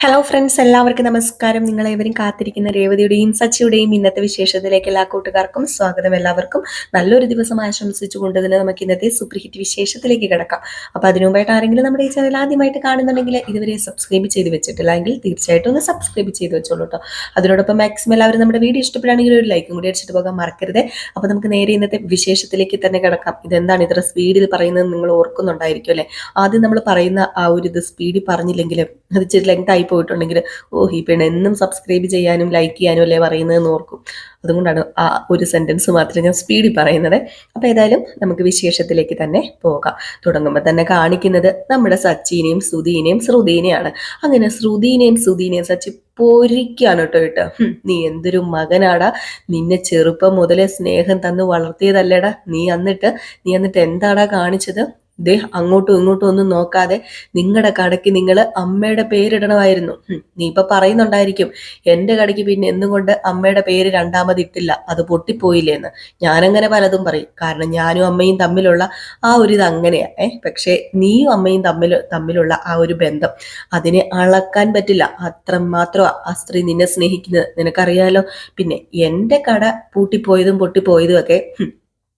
Hello friends എല്ലാവർക്കും നമസ്കാരം. നിങ്ങളേവരും കാത്തിരിക്കുന്ന രേവതിയുടെയും സച്ചിയുടെയും ഇന്നത്തെ വിശേഷത്തിലേക്ക് എല്ലാ കൂട്ടുകാർക്കും സ്വാഗതം. എല്ലാവർക്കും നല്ലൊരു ദിവസം ആശംസിച്ചുകൊണ്ട് തന്നെ നമുക്ക് ഇന്നത്തെ സൂപ്പർ ഹിറ്റ് വിശേഷത്തിലേക്ക് കിടക്കാം. അപ്പോൾ അതിനു മുമ്പായിട്ട് ആരെങ്കിലും നമ്മുടെ ഈ ചാനൽ ആദ്യമായിട്ട് കാണുന്നുണ്ടെങ്കിൽ ഇതുവരെ സബ്സ്ക്രൈബ് ചെയ്ത് വെച്ചിട്ടില്ല എങ്കിൽ തീർച്ചയായിട്ടും ഒന്ന് സബ്സ്ക്രൈബ് ചെയ്ത് വെച്ചോളൂ കേട്ടോ അതിനോടൊപ്പം മാക്സിമം എല്ലാവരും നമ്മുടെ വീഡിയോ ഇഷ്ടപ്പെടുകയാണെങ്കിൽ ഒരു ലൈക്കും കൂടി അടിച്ചിട്ട് പോകാൻ മറക്കരുത്. അപ്പോൾ നമുക്ക് നേരെ ഇന്നത്തെ വിശേഷത്തിലേക്ക് തന്നെ കിടക്കാം. ഇതെന്താണ് ഇത്ര സ്പീഡിൽ പറയുന്നത് നിങ്ങൾ ഓർക്കുന്നുണ്ടായിരിക്കും അല്ലേ? ആദ്യം നമ്മൾ പറയുന്ന ആ ഒരു ഇത് സ്പീഡിൽ പറഞ്ഞില്ലെങ്കിലും അത് ചെറിയ ലെങ്ത് ആയി പോയിട്ടുണ്ടെങ്കിൽ ഓ ഈ പെണ്ണ് എന്നും സബ്സ്ക്രൈബ് ചെയ്യാനും ലൈക്ക് ചെയ്യാനും അല്ലേ പറയുന്നതെന്ന് ഓർക്കും. അതുകൊണ്ടാണ് ആ ഒരു സെന്റൻസ് മാത്രമേ ഞാൻ സ്പീഡിൽ പറയുന്നത്. അപ്പോൾ ഏതായാലും നമുക്ക് വിശേഷത്തിലേക്ക് തന്നെ പോകാം. തുടങ്ങുമ്പോൾ തന്നെ കാണിക്കുന്നത് നമ്മുടെ സച്ചിനെയും ശ്രുതിനെയും ശ്രുതിനെയാണ്. അങ്ങനെ ശ്രുതിനെയും ശ്രുതിനെയും സച്ചി പൊരിക്കാണ് കേട്ടോ ഹും, നീ എന്തൊരു മകനാടാ. നിന്നെ ചെറുപ്പം മുതലേ സ്നേഹം തന്ന് വളർത്തിയതല്ലേടാ. നീ എന്നിട്ട് നീ എന്നിട്ട് എന്താടാ കാണിച്ചത്? ദേ അങ്ങോട്ടും ഇങ്ങോട്ടും ഒന്നും നോക്കാതെ നിങ്ങളുടെ കടയ്ക്ക് നിങ്ങൾ അമ്മയുടെ പേരിടണമായിരുന്നു. നീ ഇപ്പൊ പറയുന്നുണ്ടായിരിക്കും എന്റെ കടയ്ക്ക് പിന്നെ എന്തുകൊണ്ട് അമ്മയുടെ പേര് രണ്ടാമത് ഇട്ടില്ല അത് പൊട്ടിപ്പോയില്ലേ എന്ന് ഞാനങ്ങനെ പലതും പറയും. കാരണം ഞാനും അമ്മയും തമ്മിലുള്ള ആ ഒരു ഇത് അങ്ങനെയാ. ഏ പക്ഷെ നീയും അമ്മയും തമ്മിൽ തമ്മിലുള്ള ആ ഒരു ബന്ധം അതിനെ അളക്കാൻ പറ്റില്ല. അത്ര മാത്രം ആ സ്ത്രീ നിന്നെ സ്നേഹിക്കുന്നത്. നിനക്കറിയാലോ? പിന്നെ എന്റെ കട പൂട്ടിപ്പോയതും പൊട്ടിപ്പോയതും ഒക്കെ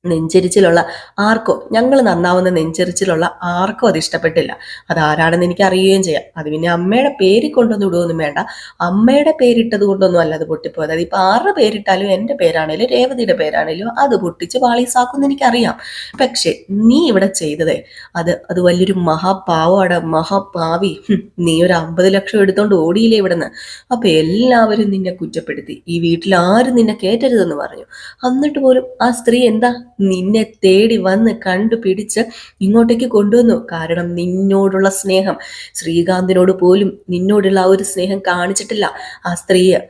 നെഞ്ചരിച്ചിലുള്ള ആർക്കോ ഞങ്ങൾ നന്നാവുന്ന നെഞ്ചരിച്ചിലുള്ള ആർക്കോ അത് ഇഷ്ടപ്പെട്ടില്ല. അത് ആരാണെന്ന് എനിക്ക് അറിയുകയും ചെയ്യാം. അത് പിന്നെ അമ്മയുടെ പേര് കൊണ്ടൊന്നും ഇടുകയൊന്നും വേണ്ട. അമ്മയുടെ പേരിട്ടത് കൊണ്ടൊന്നും അല്ല അത് പൊട്ടിപ്പോയത്. അതിപ്പോ ആരുടെ പേരിട്ടാലും എന്റെ പേരാണേലും രേവതിയുടെ പേരാണേലും അത് പൊട്ടിച്ച് പാളീസാക്കുമെന്ന് എനിക്കറിയാം. പക്ഷെ നീ ഇവിടെ ചെയ്തതേ അത് അത് വലിയൊരു മഹാപാവാട മഹാപാവി. നീ ഒരു അമ്പത് ലക്ഷം എടുത്തോണ്ട് ഓടിയില്ലേ ഇവിടുന്ന്? അപ്പൊ എല്ലാവരും നിന്നെ കുറ്റപ്പെടുത്തി. ഈ വീട്ടിൽ ആരും നിന്നെ കേറ്റരുതെന്ന് പറഞ്ഞു. എന്നിട്ട് പോലും ആ സ്ത്രീ എന്താ? നിന്നെ തേടി വന്ന് കണ്ടുപിടിച്ച് ഇങ്ങോട്ടേക്ക് കൊണ്ടുവന്നു. കാരണം നിന്നോടുള്ള സ്നേഹം. ശ്രീകാന്തിനോട് പോലും നിന്നോടുള്ള ആ ഒരു സ്നേഹം കാണിച്ചിട്ടില്ല. ആ സ്ത്രീയെ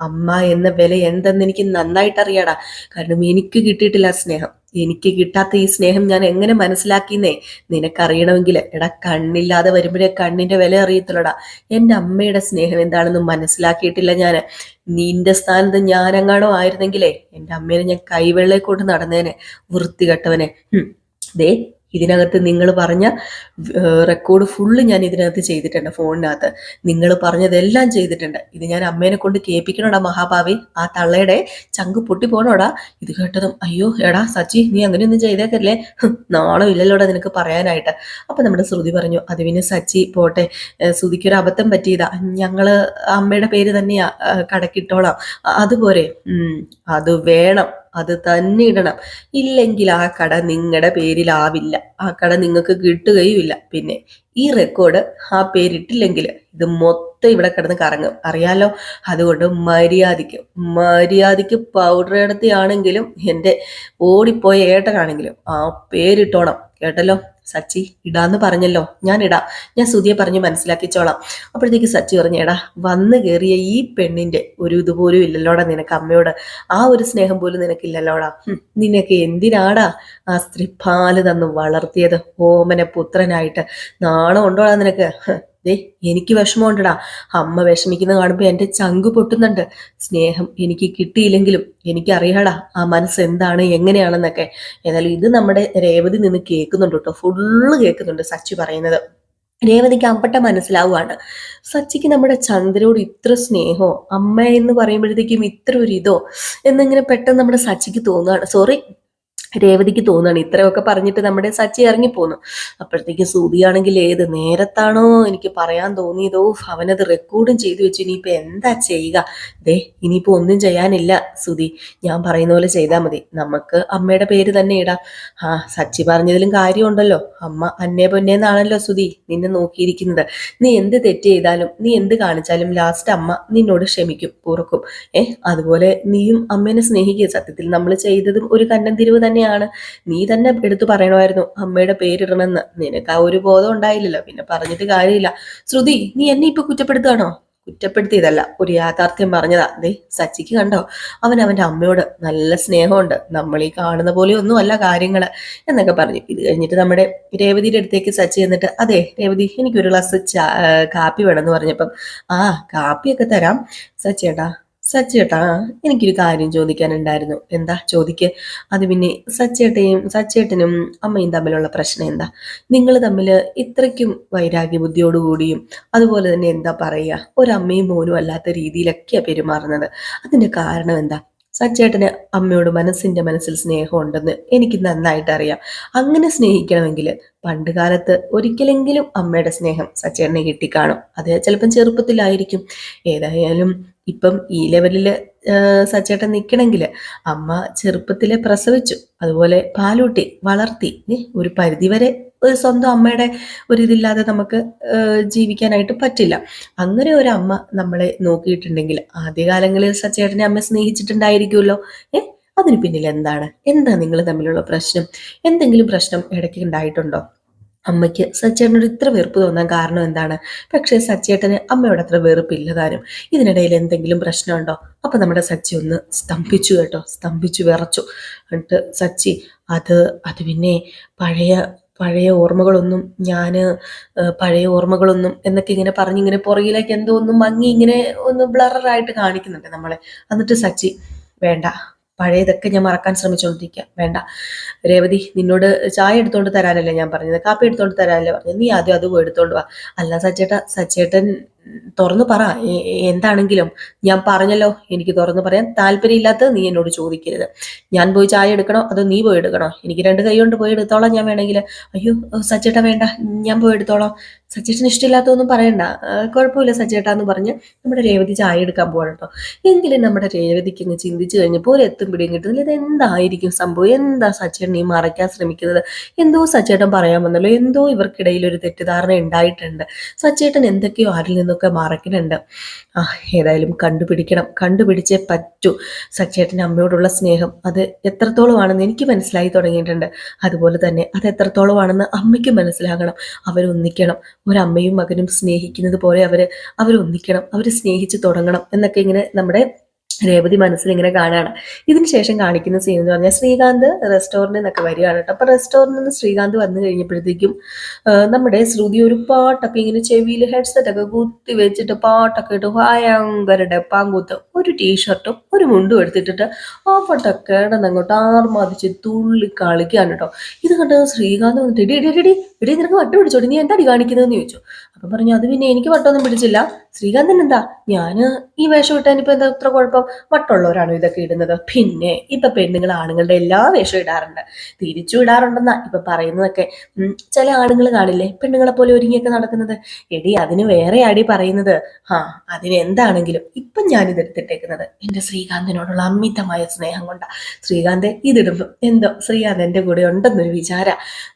അമ്മ എന്ന വില എന്തെന്ന് എനിക്ക് നന്നായിട്ട് അറിയാടാ കാരണം എനിക്ക് കിട്ടിയിട്ടില്ല സ്നേഹം. എനിക്ക് കിട്ടാത്ത ഈ സ്നേഹം ഞാൻ എങ്ങനെ മനസ്സിലാക്കിന്നേ നിനക്കറിയണമെങ്കിൽ. എടാ കണ്ണില്ലാതെ വരുമ്പോഴേ കണ്ണിന്റെ വില അറിയത്തുള്ളടാ. എന്റെ അമ്മയുടെ സ്നേഹം എന്താണെന്ന് മനസ്സിലാക്കിയിട്ടില്ല ഞാൻ നിന്റെ സ്ഥാനത്ത് ഞാനങ്ങാണോ ആയിരുന്നെങ്കിലേ എന്റെ അമ്മേനെ ഞാൻ കൈവെള്ളയെ കൊണ്ട് നടന്നേനെ. വൃത്തികെട്ടവനെ. ദേ ഇതിനകത്ത് നിങ്ങൾ പറഞ്ഞ റെക്കോർഡ് ഫുള്ള് ഞാൻ ഇതിനകത്ത് ചെയ്തിട്ടുണ്ട് ഫോണിനകത്ത്. നിങ്ങൾ പറഞ്ഞതെല്ലാം ചെയ്തിട്ടുണ്ട്. ഇത് ഞാൻ അമ്മേനെ കൊണ്ട് കേൾപ്പിക്കണോടാ മഹാഭാവി? ആ തള്ളയുടെ ചങ്ക് പൊട്ടി പോണോടാ? ഇത് കേട്ടതും അയ്യോ എടാ സച്ചി നീ അങ്ങനെയൊന്നും ചെയ്തേക്കല്ലേ? നാളെ ഇല്ലല്ലോടാ നിനക്ക് പറയാനായിട്ട്. അപ്പം നമ്മുടെ ശ്രുതി പറഞ്ഞു അത് പിന്നെ സച്ചി പോട്ടെ. ശ്രുതിക്കൊരു അബദ്ധം പറ്റിയതാ. ഞങ്ങൾ അമ്മയുടെ പേര് തന്നെയാ കടക്കിട്ടോളാം. അതുപോലെ അത് വേണം. അത് തന്നെ ഇടണം. ഇല്ലെങ്കിൽ ആ കട നിങ്ങളുടെ പേരിലാവില്ല. ആ കട നിങ്ങൾക്ക് കിട്ടുകയുമില്ല. പിന്നെ ഈ റെക്കോർഡ് ആ പേരിട്ടില്ലെങ്കിൽ ഇത് മൊത്തം ഇവിടെ കിടന്ന് കറങ്ങും. അറിയാലോ? അതുകൊണ്ട് മര്യാദയ്ക്ക് മര്യാദയ്ക്ക് പൗഡർ എടുത്തിയാണെങ്കിലും എന്റെ ഓടിപ്പോയ ഏട്ടനാണെങ്കിലും ആ പേരിട്ടോണം. കേട്ടല്ലോ? സച്ചി ഇടാന്ന് പറഞ്ഞല്ലോ. ഞാൻ ഇടാം. ഞാൻ സുധിയെ പറഞ്ഞ് മനസ്സിലാക്കിച്ചോളാം. അപ്പോഴത്തേക്ക് സച്ചി പറഞ്ഞു എടാ വന്നു കയറിയ ഈ പെണ്ണിന്റെ ഒരു ഇതുപോലും ഇല്ലല്ലോടാ നിനക്ക് അമ്മയോട്. ആ ഒരു സ്നേഹം പോലും നിനക്കില്ലല്ലോടാ. നിനക്ക് എന്തിനാടാ ആ സ്ത്രീ പാൽ തന്നു വളർത്തിയത്? ഓമന പുത്രനായിട്ട് നാണം ഉണ്ടോടാ നിനക്ക് ദേ എനിക്ക് വിഷമമുണ്ടടാ. അമ്മ വിഷമിക്കുന്ന കാണുമ്പോൾ എന്റെ ചങ്ക് പൊട്ടുന്നുണ്ട്. സ്നേഹം എനിക്ക് കിട്ടിയില്ലെങ്കിലും എനിക്കറിയാടാ ആ മനസ്സ് എന്താണ് എങ്ങനെയാണെന്നൊക്കെ. എന്നാലും ഇത് നമ്മുടെ രേവതി നിന്ന് കേൾക്കുന്നുണ്ട് കേട്ടോ. ഫുള്ള് കേൾക്കുന്നുണ്ട് സച്ചി പറയുന്നത്. രേവതിക്ക് അമ്പട്ട മനസ്സിലാവുകയാണ്. സച്ചിക്ക് നമ്മുടെ ചന്ദ്രയോട് ഇത്ര സ്നേഹമോ അമ്മ എന്ന് പറയുമ്പോഴത്തേക്കും ഇത്ര ഒരു ഇതോ എന്നിങ്ങനെ പെട്ടെന്ന് നമ്മുടെ സച്ചിക്ക് തോന്നുകയാണ്. സോറി രേവതിക്ക് തോന്നുകയാണ് ഇത്രയൊക്കെ പറഞ്ഞിട്ട് നമ്മുടെ സച്ചി ഇറങ്ങിപ്പോന്നു. അപ്പോഴത്തേക്ക് സൂതിയാണെങ്കിൽ ഏത് നേരത്താണോ എനിക്ക് പറയാൻ തോന്നിയതോ. അവനത് റെക്കോർഡും ചെയ്തു വെച്ചു ഇനിയിപ്പോ എന്താ ചെയ്യുക? ദേ ഇനിയിപ്പോ ഒന്നും ചെയ്യാനില്ല സുതി ഞാൻ പറയുന്ന പോലെ ചെയ്താൽ മതി. നമുക്ക് അമ്മയുടെ പേര് തന്നെ ഇടാം. ആ സച്ചി പറഞ്ഞതിലും കാര്യമുണ്ടല്ലോ. അമ്മ അന്നേ പൊന്നേന്നാണല്ലോ സുതി നിന്നെ നോക്കിയിരിക്കുന്നത്. നീ എന്ത് തെറ്റ് ചെയ്താലും നീ എന്ത് കാണിച്ചാലും ലാസ്റ്റ് അമ്മ നിന്നോട് ക്ഷമിക്കും ഉറക്കും. ഏഹ് അതുപോലെ നീയും അമ്മേനെ സ്നേഹിക്കുക. സത്യത്തിൽ നമ്മൾ ചെയ്തതും ഒരു കന്നം തിരിവ് തന്നെയാണ്. നീ തന്നെ എടുത്തു പറയണമായിരുന്നു അമ്മയുടെ പേരിടണമെന്ന്. നിനക്ക് ആ ഒരു ബോധം ഉണ്ടായില്ലല്ലോ. പിന്നെ പറഞ്ഞിട്ട് കാര്യമില്ല. ശ്രുതി നീ എന്നെ ഇപ്പൊ കുറ്റപ്പെടുത്തുകയാണോ? കുറ്റപ്പെടുത്തിയതല്ല ഒരു യാഥാർത്ഥ്യം പറഞ്ഞതാ. ദേ സച്ചിക്ക് കണ്ടോ? അവൻ അവന്റെ അമ്മയോട് നല്ല സ്നേഹമുണ്ട്. നമ്മൾ ഈ കാണുന്ന പോലെ ഒന്നുമല്ല അല്ല കാര്യങ്ങൾ എന്നൊക്കെ പറഞ്ഞു. ഇത് കഴിഞ്ഞിട്ട് നമ്മുടെ രേവതിയുടെ അടുത്തേക്ക് സച്ചി എന്നിട്ട് അതെ രേവതി എനിക്കൊരു ഗ്ലാസ് ചാ- കാപ്പി വേണമെന്ന് പറഞ്ഞപ്പം. ആ കാപ്പിയൊക്കെ തരാം. സച്ചേട്ടാ സച്ചേട്ടാ എനിക്കൊരു കാര്യം ചോദിക്കാനുണ്ടായിരുന്നു. എന്താ? ചോദിക്ക്. അത് പിന്നെ സച്ചേട്ടയും സച്ചേട്ടനും അമ്മയും തമ്മിലുള്ള പ്രശ്നം എന്താ? നിങ്ങൾ തമ്മിൽ ഇത്രയ്ക്കും വൈരാഗ്യ ബുദ്ധിയോടുകൂടിയും അതുപോലെ തന്നെ എന്താ പറയുക? ഒരമ്മയും മോനും അല്ലാത്ത രീതിയിലൊക്കെയാണ് പെരുമാറുന്നത്. അതിന്റെ കാരണം എന്താ? സച്ചേട്ടന് അമ്മയോട് മനസ്സിന്റെ മനസ്സിൽ സ്നേഹമുണ്ടെന്ന് എനിക്ക് നന്നായിട്ട് അറിയാം അങ്ങനെ സ്നേഹിക്കണമെങ്കിൽ പണ്ട് കാലത്ത് ഒരിക്കലെങ്കിലും അമ്മയുടെ സ്നേഹം സച്ചേട്ടനെ കിട്ടിക്കാണും. അത് ചിലപ്പം ചെറുപ്പത്തിലായിരിക്കും. ഏതായാലും ഇപ്പം ഈ ലെവലിൽ സച്ചേട്ടൻ നിൽക്കണമെങ്കിൽ അമ്മ ചെറുപ്പത്തിലെ പ്രസവിച്ചു. അതുപോലെ പാലൂട്ടി വളർത്തി ഒരു പരിധിവരെ ഒരു സ്വന്തം അമ്മയുടെ ഒരു ഇതില്ലാതെ നമുക്ക് ജീവിക്കാനായിട്ട് പറ്റില്ല. അങ്ങനെ ഒരു അമ്മ നമ്മളെ നോക്കിയിട്ടുണ്ടെങ്കിൽ ആദ്യകാലങ്ങളിൽ സച്ചേട്ടനെ അമ്മ സ്നേഹിച്ചിട്ടുണ്ടായിരിക്കുമല്ലോ. ഏ അതിന് പിന്നിൽ എന്താണ്? എന്താ നിങ്ങൾ തമ്മിലുള്ള പ്രശ്നം? എന്തെങ്കിലും പ്രശ്നം ഇടയ്ക്ക് ഉണ്ടായിട്ടുണ്ടോ? അമ്മയ്ക്ക് സച്ചേട്ടനോട് ഇത്ര വെറുപ്പ് തോന്നാൻ കാരണം എന്താണ്? പക്ഷേ സച്ചേട്ടന് അമ്മയോട് അത്ര വെറുപ്പില്ല താനും. ഇതിനിടയിൽ എന്തെങ്കിലും പ്രശ്നമുണ്ടോ? അപ്പൊ നമ്മുടെ സച്ചി ഒന്ന് സ്തംഭിച്ചു കേട്ടോ. സ്തംഭിച്ചു വിറച്ചു. എന്നിട്ട് സച്ചി അത് അത് പിന്നെ പഴയ പഴയ ഓർമ്മകളൊന്നും ഞാൻ പഴയ ഓർമ്മകളൊന്നും എന്നൊക്കെ ഇങ്ങനെ പറഞ്ഞിങ്ങനെ പുറകിലേക്ക് എന്തോ ഒന്നും മങ്ങി ഇങ്ങനെ ഒന്ന് ബ്ലറായിട്ട് കാണിക്കുന്നുണ്ട് നമ്മളെ. എന്നിട്ട് സച്ചി വേണ്ട പഴയതൊക്കെ ഞാൻ മറക്കാൻ ശ്രമിച്ചുകൊണ്ടിരിക്കുക വേണ്ട. രേവതി നിന്നോട് ചായ എടുത്തോണ്ട് തരാനല്ലേ ഞാൻ പറഞ്ഞത്? കാപ്പി എടുത്തോണ്ട് തരാനല്ലേ പറഞ്ഞത്? നീ ആദ്യം അത് എടുത്തോണ്ട് വാ. അല്ല സച്ചേട്ട സച്ചേട്ടൻ തുറന്നു പറ. എന്താണെങ്കിലും ഞാൻ പറഞ്ഞല്ലോ എനിക്ക് തുറന്നു പറയാൻ താല്പര്യമില്ലാത്തത് നീ എന്നോട് ചോദിക്കരുത്. ഞാൻ പോയി ചായ എടുക്കണോ? അതോ നീ പോയി എടുക്കണോ? എനിക്ക് രണ്ട് കൈ കൊണ്ട് പോയി എടുത്തോളാം ഞാൻ വേണമെങ്കിൽ. അയ്യോ സച്ചേട്ട വേണ്ട ഞാൻ പോയി എടുത്തോളാം. സച്ചേട്ടന് ഇഷ്ടമില്ലാത്തതൊന്നും പറയണ്ട. കുഴപ്പമില്ല സച്ചേട്ട എന്ന് പറഞ്ഞ് നമ്മുടെ രേവതി ചായ എടുക്കാൻ പോകണം എങ്കിലും നമ്മുടെ രേവതിക്ക് ഇങ്ങ് ചിന്തിച്ചു കഴിഞ്ഞപ്പോൾ ഒരു എത്തും പിടിയും കിട്ടുന്നില്ല. ഇത് എന്തായിരിക്കും സംഭവം? എന്താ സച്ചേട്ടൻ ഈ മറയ്ക്കാൻ ശ്രമിക്കുന്നത്? എന്തോ സച്ചേട്ടൻ പറയാൻ വന്നല്ലോ. എന്തോ ഇവർക്കിടയിൽ ഒരു തെറ്റിദ്ധാരണ ഉണ്ടായിട്ടുണ്ട്. സച്ചേട്ടൻ എന്തൊക്കെയോ ആരിൽ നിന്നൊക്കെ മറക്കുന്നുണ്ട് ആ ഏതായാലും കണ്ടുപിടിക്കണം. കണ്ടുപിടിച്ചേ പറ്റൂ. സച്ചേട്ടന്റെ അമ്മയോടുള്ള സ്നേഹം അത് എത്രത്തോളമാണെന്ന് എനിക്ക് മനസ്സിലായി തുടങ്ങിയിട്ടുണ്ട്. അതുപോലെ തന്നെ അത് എത്രത്തോളമാണെന്ന് അമ്മയ്ക്ക് മനസ്സിലാകണം. അവരൊന്നിക്കണം ഒരമ്മയും മകനും സ്നേഹിക്കുന്നത് പോലെ അവർ അവരൊന്നിക്കണം. അവർ സ്നേഹിച്ച് തുടങ്ങണം എന്നൊക്കെ ഇങ്ങനെ നമ്മുടെ രേവതി മനസ്സിൽ ഇങ്ങനെ കാണുകയാണ് ഇതിന് ശേഷം കാണിക്കുന്ന സീൻ എന്ന് പറഞ്ഞാൽ ശ്രീകാന്ത് റെസ്റ്റോറന്റിൽ നിന്നൊക്കെ വരികയാണ് കേട്ടോ. അപ്പോൾ റെസ്റ്റോറന്റിൽ നിന്ന് ശ്രീകാന്ത് വന്നു കഴിഞ്ഞപ്പോഴത്തേക്കും നമ്മുടെ ശ്രുതി ഒരു പാട്ടൊക്കെ ഇങ്ങനെ ചെവിയിൽ ഹെഡ്സെറ്റ് ഒക്കെ കുത്തി വെച്ചിട്ട് പാട്ടൊക്കെ ഇട്ട് ഭയങ്കര ഡെപ്പാങ്കൂത്ത്. ഒരു ടീഷർട്ടും ഒരു മുണ്ടും എടുത്തിട്ടിട്ട് ആ പാട്ടൊക്കെ അങ്ങോട്ട് ആർമാതിച്ച് തുള്ളി കളിക്കുകയാണ് കേട്ടോ. ഇത് കണ്ട് ശ്രീകാന്ത് വന്നിട്ട് ഇടി ഇടി ഇടി ഇടി നിനക്ക് വട്ടം പിടിച്ചോടി നീ എന്താടി കാണിക്കുന്നതെന്ന് ചോദിച്ചു. അപ്പം പറഞ്ഞു അത് പിന്നെ എനിക്ക് വട്ടമൊന്നും പിടിച്ചില്ല. ശ്രീകാന്തൻ എന്താ? ഞാൻ ഈ വേഷം ഇട്ടാൻ ഇപ്പൊ എന്താ ഇത്ര കുഴപ്പം? മറ്റുള്ളവരാണോ ഇതൊക്കെ ഇടുന്നത്? പിന്നെ ഇപ്പൊ പെണ്ണുങ്ങൾ ആണുങ്ങളുടെ എല്ലാ വേഷവും ഇടാറുണ്ട്. തിരിച്ചു ഇടാറുണ്ടെന്നാ ഇപ്പൊ പറയുന്നതൊക്കെ. ചില ആണുങ്ങൾ കാണില്ലേ? പെണ്ണുങ്ങളെ പോലെ ഒരുങ്ങിയൊക്കെ നടക്കുന്നത്. എടി അതിന് വേറെ അടി പറയുന്നത്. ആ അതിന് എന്താണെങ്കിലും ഇപ്പം ഞാനിത് എടുത്തിട്ടേക്കുന്നത്. എന്റെ ശ്രീകാന്തിനോടുള്ള അമിതമായ സ്നേഹം കൊണ്ടാ. ശ്രീകാന്ത് ഇതിടുമ്പോ എന്തോ ശ്രീകാന്ത് എന്റെ കൂടെ ഉണ്ടെന്നൊരു വിചാര.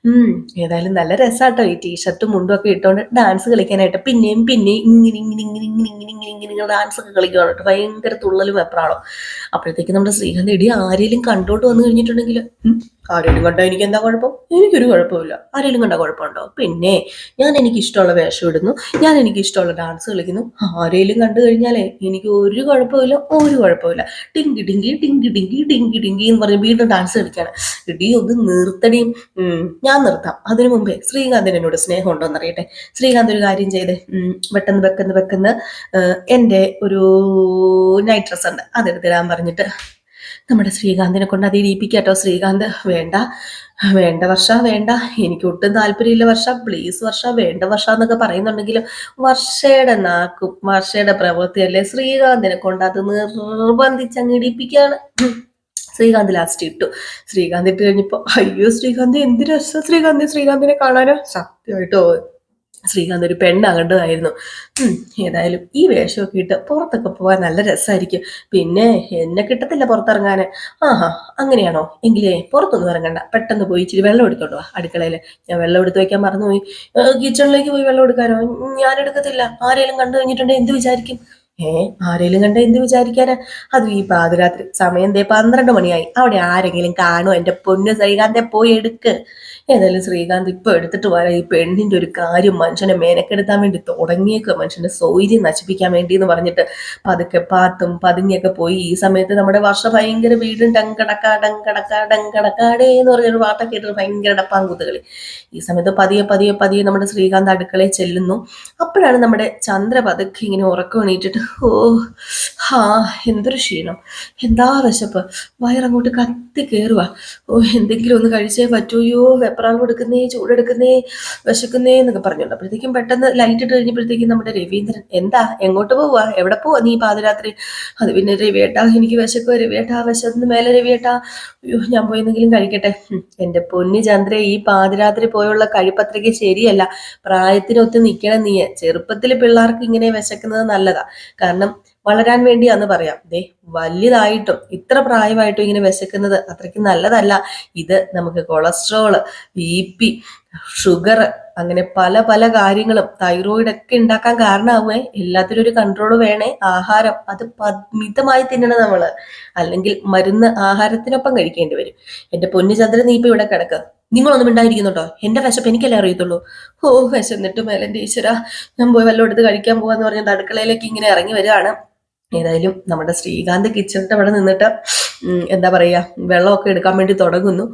ഉം ഏതായാലും നല്ല രസാട്ടോ ഈ ടീഷർട്ടും മുണ്ടും ഒക്കെ ഇട്ടുകൊണ്ട് ഡാൻസ് കളിക്കാനായിട്ട്. പിന്നെയും പിന്നെയും ഇങ്ങനെ ഇങ്ങനെ ഇങ്ങനെ ഇങ്ങനെ ഇങ്ങനെ ഇങ്ങനെ ഇങ്ങനെ ഡാൻസ് ഒക്കെ കളിക്കുകയാണ് കേട്ടോ. ഭയങ്കര തുള്ളലും വെപ്രാളോ. അപ്പോഴത്തേക്ക് നമ്മുടെ ശ്രീകാന്ത് എടി ആരെങ്കിലും കണ്ടോട്ട് വന്നു കഴിഞ്ഞിട്ടുണ്ടെങ്കിൽ ആരെങ്കിലും കണ്ടാൽ എനിക്ക് എന്താ കുഴപ്പം? എനിക്കൊരു കുഴപ്പമില്ല ആരെങ്കിലും കണ്ടാൽ കുഴപ്പമുണ്ടോ? പിന്നെ ഞാൻ എനിക്ക് ഇഷ്ടമുള്ള വേഷം ഇടുന്നു. ഞാൻ എനിക്ക് ഇഷ്ടമുള്ള ഡാൻസ് കളിക്കുന്നു. ആരെങ്കിലും കണ്ടു കഴിഞ്ഞാലേ എനിക്ക് ഒരു കുഴപ്പമില്ല ഒരു കുഴപ്പമില്ല ടിങ്കി ടിങ്കി ടിങ്കി ടിങ്കി ടിങ്കി ടിങ്കി എന്ന് പറഞ്ഞ് വീണ്ടും ഡാൻസ് കളിക്കാണ്. ഇടി ഒന്ന് നിർത്തടിയും ഉം, ഞാൻ നിർത്താം. അതിനു മുമ്പേ ശ്രീകാന്തിന് എന്നോട് സ്നേഹം ഉണ്ടോ എന്നറിയട്ടെ ശ്രീകാന്ത് ഒരു കാര്യം ചെയ്തേ പെട്ടെന്ന് വെക്കുന്ന വെക്കുന്ന എന്റെ ഒരു നൈറ്റ് ഡ്രസ്സ് ഉണ്ട്. അതെടുത്ത് തരാൻ പറഞ്ഞിട്ട് നമ്മുടെ ശ്രീകാന്തിനെ കൊണ്ട് അത് ഇരിപ്പിക്കാട്ടോ ശ്രീകാന്ത് വേണ്ട വേണ്ട വർഷ വേണ്ട. എനിക്ക് ഒട്ടും താല്പര്യമില്ല വർഷ. പ്ലീസ് വർഷ വേണ്ട വർഷ എന്നൊക്കെ പറയുന്നുണ്ടെങ്കിലും വർഷയുടെ നാക്കും വർഷയുടെ പ്രവൃത്തിയല്ലേ ശ്രീകാന്തിനെ കൊണ്ട് അത് നിർബന്ധിച്ച് അങ്ങ് ഇടിപ്പിക്കുകയാണ് ശ്രീകാന്ത് ലാസ്റ്റ് ഇട്ടു. ശ്രീകാന്ത് ഇട്ട് കഴിഞ്ഞപ്പോ അയ്യോ ശ്രീകാന്ത് എന്ത് രസം ശ്രീകാന്ത് ശ്രീകാന്തിനെ കാണാനോ? സത്യമായിട്ടോ ശ്രീകാന്ത് ഒരു പെണ്ണാകേണ്ടതായിരുന്നു. ഏതായാലും ഈ വേഷമൊക്കെ ഇട്ട് പുറത്തൊക്കെ പോകാൻ നല്ല രസമായിരിക്കും പിന്നെ എന്നെ കിട്ടത്തില്ല പുറത്തിറങ്ങാൻ. ആഹാ അങ്ങനെയാണോ? എങ്കിലേ പുറത്തൊന്നും ഇറങ്ങണ്ട. പെട്ടെന്ന് പോയി ഇച്ചിരി വെള്ളം എടുത്തോണ്ട് വാ അടുക്കളയിൽ ഞാൻ വെള്ളം എടുത്ത് വെക്കാൻ മറന്നുപോയി. കിച്ചണിലേക്ക് പോയി വെള്ളം എടുക്കാനോ? ഞാൻ എടുക്കത്തില്ല. ആരെങ്കിലും കണ്ടു കഴിഞ്ഞിട്ടുണ്ടെങ്കിൽ എന്ത് വിചാരിക്കും? ഏ ആരെങ്കിലും കണ്ട എന്ത് വിചാരിക്കാനാ? അതും ഈ പാതിരാത്രി. സമയം ദേ പന്ത്രണ്ട് മണിയായി. അവിടെ ആരെങ്കിലും കാണുമോ എന്റെ പൊന്ന് ശ്രീകാന്തെ പോയി എടുക്ക്. ഏതായാലും ശ്രീകാന്ത് ഇപ്പൊ എടുത്തിട്ട് വരാം. ഈ പെണ്ണിന്റെ ഒരു കാര്യം മനുഷ്യനെ മേനക്കെടുത്താൻ വേണ്ടി തുടങ്ങിയേക്കുക മനുഷ്യന്റെ സൗര്യം നശിപ്പിക്കാൻ വേണ്ടി എന്ന് പറഞ്ഞിട്ട് പതുക്കെ പാത്തും പതുങ്ങിയൊക്കെ പോയി. ഈ സമയത്ത് നമ്മുടെ വർഷ ഭയങ്കര വീടും ടങ്കടക്കാ ടങ്കടക്കാ ടങ്കടക്കാടേ എന്ന് പറഞ്ഞൊരു വാർത്ത കേട്ടിട്ട് ഭയങ്കര ഡപ്പാങ്കുത്തുകളി ഈ സമയത്ത് പതിയെ പതിയെ പതിയെ നമ്മുടെ ശ്രീകാന്ത് അടുക്കളയിൽ ചെല്ലുന്നു. അപ്പോഴാണ് നമ്മുടെ ചന്ദ്ര പതുക്കെ ഇങ്ങനെ ഉറക്കം എണീറ്റിട്ട് ഓ ഹാ എന്തൊരു ക്ഷീണം. എന്താ വിശപ്പ് വയറങ്ങോട്ട് കത്തി കയറുക ഓ എന്തെങ്കിലും ഒന്ന് കഴിച്ചേ പറ്റൂയോ വെപ്രാൾ കൊടുക്കുന്നേ ചൂടെടുക്കുന്നേ വിശക്കുന്നേ എന്നൊക്കെ പറഞ്ഞുണ്ട് അപ്പോഴത്തേക്കും പെട്ടെന്ന് ലൈറ്റ് ഇട്ട് കഴിഞ്ഞപ്പോഴത്തേക്കും നമ്മുടെ രവീന്ദ്രൻ എന്താ എങ്ങോട്ട് പോവാ? എവിടെ പോവാ നീ പാതിരാത്രി? അത് പിന്നെ രവിയേട്ടാ എനിക്ക് വിശക്കുക രവിയേട്ടാ വിശന്ന് മേലെ രവിയേട്ടാ. അയ്യോ ഞാൻ പോയി എന്തെങ്കിലും കഴിക്കട്ടെ. എന്റെ പൊന്നി ചന്ദ്രെ ഈ പാതിരാത്രി പോയുള്ള കഴിപ്പത്രയ്ക്ക് ശരിയല്ല. പ്രായത്തിനൊത്ത് നിൽക്കണം നീ ചെറുപ്പത്തിൽ പിള്ളേർക്ക് ഇങ്ങനെ വിശക്കുന്നത് നല്ലതാ. കാരണം വളരാൻ വേണ്ടി വേണ്ടിയാന്ന് പറയാം. ദേ വലുതായിട്ടും ഇത്ര പ്രായമായിട്ടും ഇങ്ങനെ വിശക്കുന്നത് അത്രയ്ക്ക് നല്ലതല്ല. ഇത് നമുക്ക് കൊളസ്ട്രോൾ ബി പി ഷുഗർ അങ്ങനെ പല പല കാര്യങ്ങളും തൈറോയിഡ് ഒക്കെ ഉണ്ടാക്കാൻ കാരണമാവേ എല്ലാത്തിനും ഒരു കൺട്രോൾ വേണേ. ആഹാരം അത് മിതമായി തിന്നണം നമ്മൾ. അല്ലെങ്കിൽ മരുന്ന് ആഹാരത്തിനൊപ്പം കഴിക്കേണ്ടി വരും. എന്റെ പൊന്നു ചന്ദ്രൻ നീ ഇപ്പൊ ഇവിടെ കിടക്കുക നിങ്ങളൊന്നും ഉണ്ടായിരിക്കുന്നുണ്ടോ എന്റെ വിശപ്പ് എനിക്കല്ലേ അറിയത്തുള്ളൂ. ഓ വിശന്നിട്ട് മേലെന്റെ ഈശ്വര ഞാൻ പോയി വല്ലതും എടുത്ത് കഴിക്കാൻ പോവാന്ന് പറഞ്ഞ അടുക്കളയിലേക്ക് ഇങ്ങനെ ഇറങ്ങി വരികയാണ്. ഏതായാലും നമ്മുടെ ശ്രീകാന്ത് കിച്ചണിട്ട് അവിടെ നിന്നിട്ട് എന്താ പറയാ വെള്ളമൊക്കെ എടുക്കാൻ വേണ്ടി തുടങ്ങുന്നു.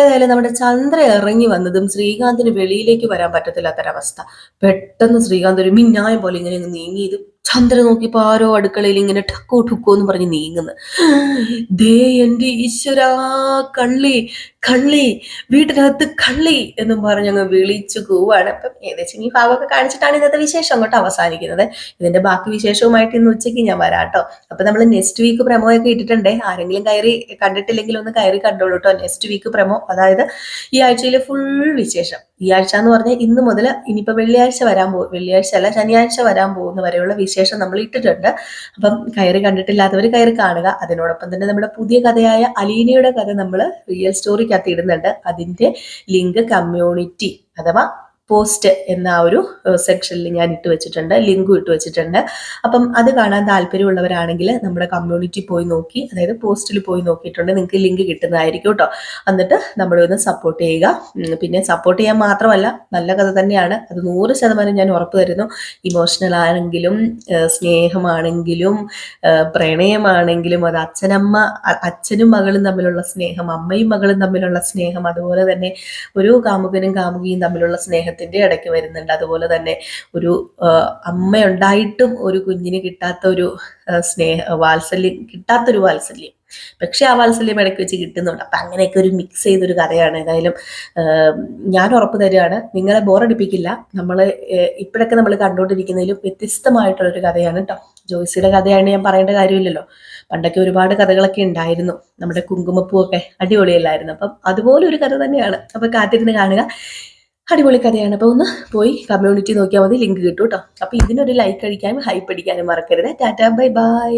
ഏതായാലും നമ്മുടെ ചന്ദ്ര ഇറങ്ങി വന്നതും ശ്രീകാന്തിന് വെളിയിലേക്ക് വരാൻ പറ്റത്തില്ലാത്തൊരവസ്ഥ. പെട്ടെന്ന് ശ്രീകാന്ത് ഒരു മിന്നായം പോലെ ഇങ്ങനെ അങ്ങ് നീങ്ങി ഇത് ചന്ദ്ര നോക്കിയപ്പോ ആരോ അടുക്കളയിൽ ഇങ്ങനെ ടക്കോ ടുക്കോ എന്ന് പറഞ്ഞ് നീങ്ങുന്നു. ദേ എന്റെ ഈശ്വരാ കള്ളി കള്ളി വീട്ടിനകത്ത് കള്ളി എന്നും പറഞ്ഞ് അങ്ങ് വിളിച്ചു കൂവാണ്. അപ്പം ഏകദേശം ഈ ഭാഗമൊക്കെ കാണിച്ചിട്ടാണ് ഇന്നത്തെ വിശേഷം അങ്ങോട്ട് അവസാനിക്കുന്നത്. ഇതിന്റെ ബാക്കി വിശേഷവുമായിട്ട് ഇന്ന് ഉച്ചയ്ക്ക് ഞാൻ വരാട്ടോ അപ്പൊ നമ്മൾ നെക്സ്റ്റ് വീക്ക് പ്രമോ ഒക്കെ ഇട്ടിട്ടുണ്ടേ. ആരെങ്കിലും കയറി കണ്ടിട്ടില്ലെങ്കിൽ ഒന്ന് കയറി കണ്ടോളൂ കേട്ടോ. നെക്സ്റ്റ് വീക്ക് പ്രമോ അതായത് ഈ ആഴ്ചയിലെ ഫുൾ വിശേഷം. ഈ ആഴ്ച എന്ന് പറഞ്ഞാൽ ഇന്ന് മുതൽ ഇനിയിപ്പോൾ വെള്ളിയാഴ്ച വരാൻ പോകും വെള്ളിയാഴ്ച അല്ല ശനിയാഴ്ച വരാൻ പോകുന്ന വരെയുള്ള വിശേഷം നമ്മൾ ഇട്ടിട്ടുണ്ട്. അപ്പം കയറി കണ്ടിട്ടില്ലാത്തവർ കയറി കാണുക. അതിനോടൊപ്പം തന്നെ നമ്മുടെ പുതിയ കഥയായ അലീനയുടെ കഥ നമ്മൾ റിയൽ സ്റ്റോറിക്കകത്ത് ഇടുന്നുണ്ട്. അതിന്റെ ലിങ്ക് കമ്മ്യൂണിറ്റി അഥവാ പോസ്റ്റ് എന്ന ആ ഒരു സെക്ഷനിൽ ഞാൻ ഇട്ട് വെച്ചിട്ടുണ്ട് ലിങ്കും ഇട്ട് വെച്ചിട്ടുണ്ട്. അപ്പം അത് കാണാൻ താല്പര്യമുള്ളവരാണെങ്കിൽ നമ്മുടെ കമ്മ്യൂണിറ്റി പോയി നോക്കി അതായത് പോസ്റ്റിൽ പോയി നോക്കിയിട്ടുണ്ട് നിങ്ങൾക്ക് ലിങ്ക് കിട്ടുന്നതായിരിക്കും കേട്ടോ എന്നിട്ട് നമ്മളെ ഒന്ന് സപ്പോർട്ട് ചെയ്യുക. പിന്നെ സപ്പോർട്ട് ചെയ്യാൻ മാത്രമല്ല നല്ല കഥ തന്നെയാണ്. അത് നൂറ് ശതമാനം ഞാൻ ഉറപ്പ് തരുന്നു. ഇമോഷണൽ ആണെങ്കിലും സ്നേഹമാണെങ്കിലും പ്രണയമാണെങ്കിലും അത് അച്ഛനമ്മ അച്ഛനും മകളും തമ്മിലുള്ള സ്നേഹം അമ്മയും മകളും തമ്മിലുള്ള സ്നേഹം അതുപോലെ തന്നെ ഒരു കാമുകനും കാമുകിയും തമ്മിലുള്ള സ്നേഹത്തിന്റെ ഇടയ്ക്ക് വരുന്നുണ്ട്. അതുപോലെ തന്നെ ഒരു അമ്മ അമ്മയുണ്ടായിട്ടും ഒരു കുഞ്ഞിന് കിട്ടാത്ത ഒരു സ്നേഹ വാത്സല്യം കിട്ടാത്തൊരു വാത്സല്യം. പക്ഷെ ആ വാത്സല്യം ഇടയ്ക്ക് വെച്ച് കിട്ടുന്നുണ്ട്. അപ്പൊ അങ്ങനെയൊക്കെ ഒരു മിക്സ് ചെയ്തൊരു കഥയാണ്. ഏതായാലും ഞാൻ ഉറപ്പ് തരികയാണ്. നിങ്ങളെ ബോറടിപ്പിക്കില്ല നമ്മൾ ഇപ്പോഴൊക്കെ നമ്മൾ കണ്ടുകൊണ്ടിരിക്കുന്നതിലും വ്യത്യസ്തമായിട്ടുള്ളൊരു കഥയാണ് കേട്ടോ ജോയ്സിയുടെ കഥയാണ് ഞാൻ പറയേണ്ട കാര്യമില്ലല്ലോ. പണ്ടൊക്കെ ഒരുപാട് കഥകളൊക്കെ ഉണ്ടായിരുന്നു. നമ്മുടെ കുങ്കുമപ്പൂ ഒക്കെ അടിപൊളിയല്ലായിരുന്നു. അപ്പം അതുപോലെ ഒരു കഥ തന്നെയാണ്. അപ്പൊ കാത്തിരുന്ന് കാണുക. അടിപൊളി കഥയാണ്. അപ്പോൾ ഒന്ന് പോയി കമ്മ്യൂണിറ്റി നോക്കിയാൽ മതി. ലിങ്ക് കിട്ടും കേട്ടോ അപ്പോൾ ഇതിനൊരു ലൈക്ക് അടിക്കാനും ഹൈപ്പ് അടിക്കാനും മറക്കരുത്. Tata bye bye